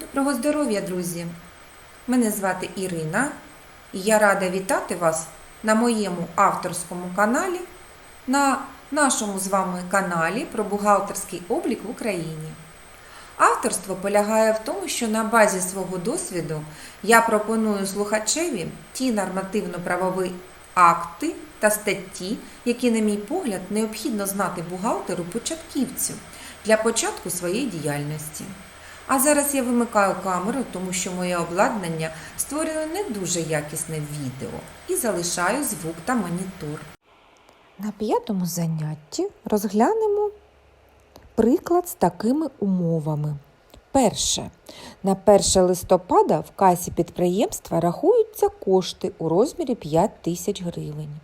Доброго здоров'я, друзі! Мене звати Ірина і я рада вітати вас на моєму авторському каналі, на нашому з вами каналі про бухгалтерський облік в Україні. Авторство полягає в тому, що на базі свого досвіду я пропоную слухачеві ті нормативно-правові акти та статті, які, на мій погляд, необхідно знати бухгалтеру початківцю для початку своєї діяльності. А зараз я вимикаю камеру, тому що моє обладнання створює не дуже якісне відео і залишаю звук та монітор. На п'ятому занятті розглянемо приклад з такими умовами. Перше. На 1 листопада в касі підприємства рахуються кошти у розмірі 5 тисяч гривень.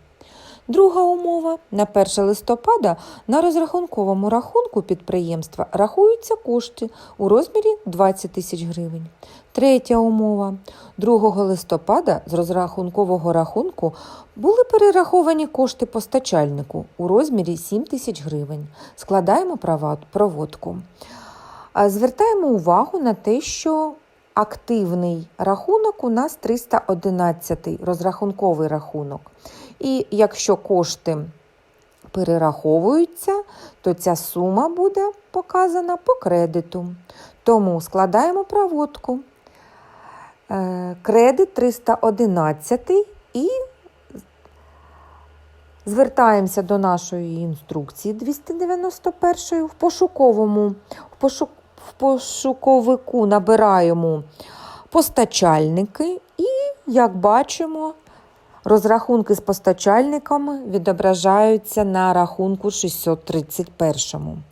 Друга умова. На 1 листопада на розрахунковому рахунку підприємства рахуються кошти у розмірі 20 тисяч гривень. Третя умова. 2 листопада з розрахункового рахунку були перераховані кошти постачальнику у розмірі 7 тисяч гривень. Складаємо проводку. Звертаємо увагу на те, що активний рахунок у нас 311 розрахунковий рахунок. І якщо кошти перераховуються, то ця сума буде показана по кредиту. Тому складаємо проводку. Е, Кредит 311 і звертаємося до нашої інструкції 291 в пошуковому в, пошук, в пошуковику набираємо постачальники і, як бачимо, Розрахунки з постачальниками відображаються на рахунку 631.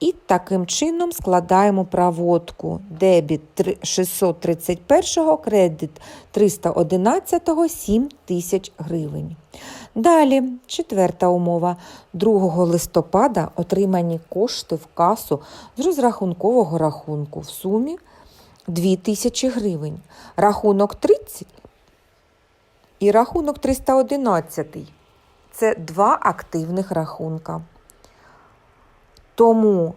І таким чином складаємо проводку дебіт 631, кредит 311 7 тисяч гривень. Далі, четверта умова. 2 листопада отримані кошти в касу з розрахункового рахунку в сумі 2 тисячі гривень. Рахунок 30 і рахунок 311. Це два активних рахунка. Тому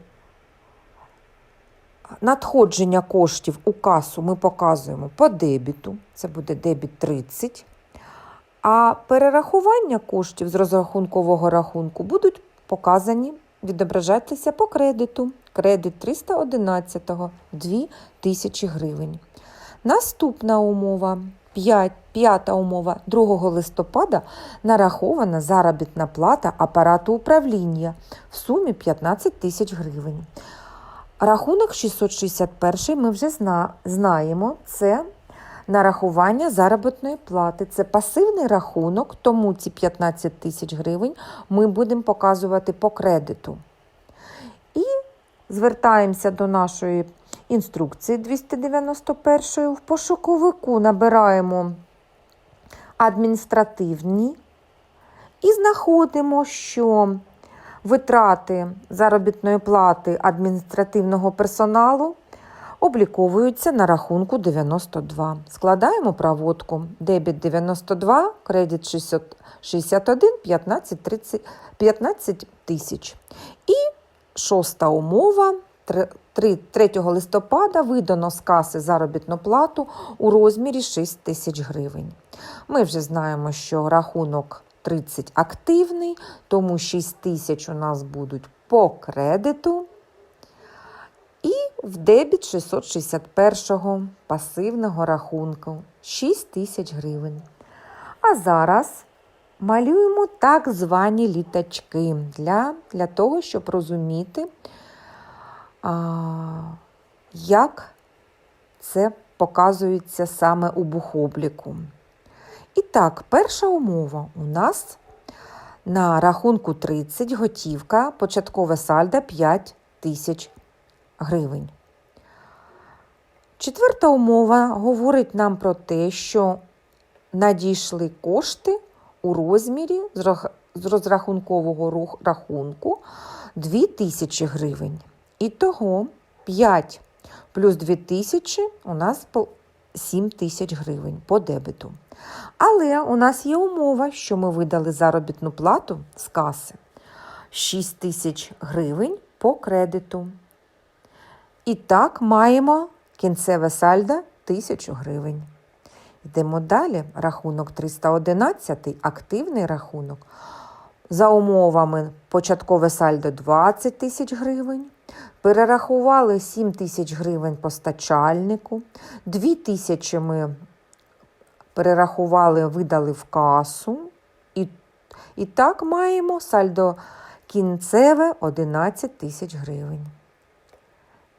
надходження коштів у касу ми показуємо по дебіту, це буде дебіт 30. А перерахування коштів з розрахункового рахунку будуть показані, відображатися по кредиту. Кредит 311 2 тисячі гривень. Наступна умова. п'ята умова 2 листопада нарахована заробітна плата апарату управління в сумі 15 тисяч гривень. Рахунок 661 ми вже знаємо. Це нарахування заробітної плати. Це пасивний рахунок, тому ці 15 тисяч гривень ми будемо показувати по кредиту. І звертаємося до нашої інструкції 291 в пошуковику набираємо адміністративні і знаходимо, що витрати заробітної плати адміністративного персоналу обліковуються на рахунку 92. Складаємо проводку. Дебіт 92, кредит 661, 15 30 15 тисяч. І шоста умова. 3, 3 листопада видано з каси заробітну плату у розмірі 6 тисяч гривень. Ми вже знаємо, що рахунок 30 активний, тому 6 тисяч у нас будуть по кредиту. В дебіт 661 пасивного рахунку 6 тисяч гривень. А зараз малюємо так звані літачки для, для того, щоб розуміти, а, як це показується саме у бухобліку. І так, перша умова у нас на рахунку 30 готівка, початкове сальдо 5 тисяч гривень. Четверта умова говорить нам про те, що надійшли кошти у розмірі з розрахункового рахунку 2 тисячі гривень. Ітого 5 плюс 2 тисячі у нас 7 тисяч гривень по дебету. Але у нас є умова, що ми видали заробітну плату з каси 6 тисяч гривень по кредиту. І так маємо Кінцеве сальдо 1000 гривень. Йдемо далі. Рахунок 311, активний рахунок. За умовами початкове сальдо 20 тисяч гривень. Перерахували 7 тисяч гривень постачальнику. 2 тисячі ми перерахували, видали в касу. І, і так маємо сальдо кінцеве 11 тисяч гривень.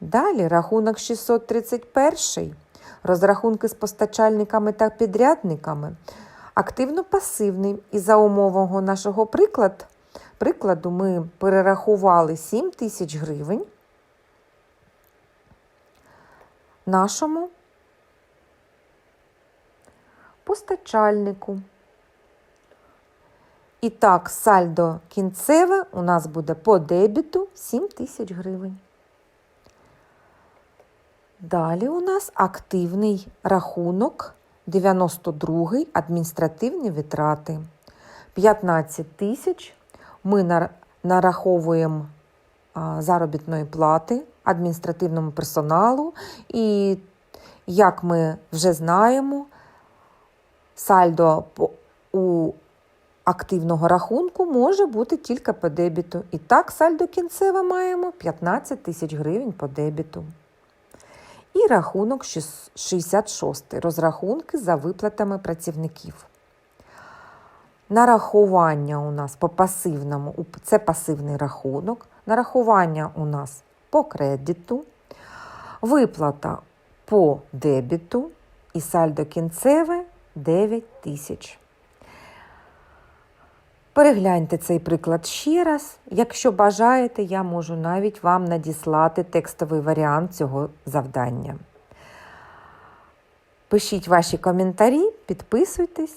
Далі рахунок 631. Розрахунки з постачальниками та підрядниками. Активно-пасивний. І за умового нашого приклад, прикладу ми перерахували 7 тисяч гривень нашому постачальнику. І так, сальдо кінцеве у нас буде по дебіту 7 тисяч гривень. Далі у нас активний рахунок 92 адміністративні витрати. 15 тисяч ми нараховуємо заробітної плати адміністративному персоналу. І, як ми вже знаємо, сальдо у активного рахунку може бути тільки по дебіту. І так, сальдо кінцеве маємо 15 тисяч гривень по дебіту. І рахунок шіс- 66. Розрахунки за виплатами працівників. Нарахування у нас по пасивному, це пасивний рахунок. Нарахування у нас по кредиту, виплата по дебіту і сальдо кінцеве 9 тисяч. Перегляньте цей приклад ще раз. Якщо бажаєте, я можу навіть вам надіслати текстовий варіант цього завдання. Пишіть ваші коментарі, підписуйтесь,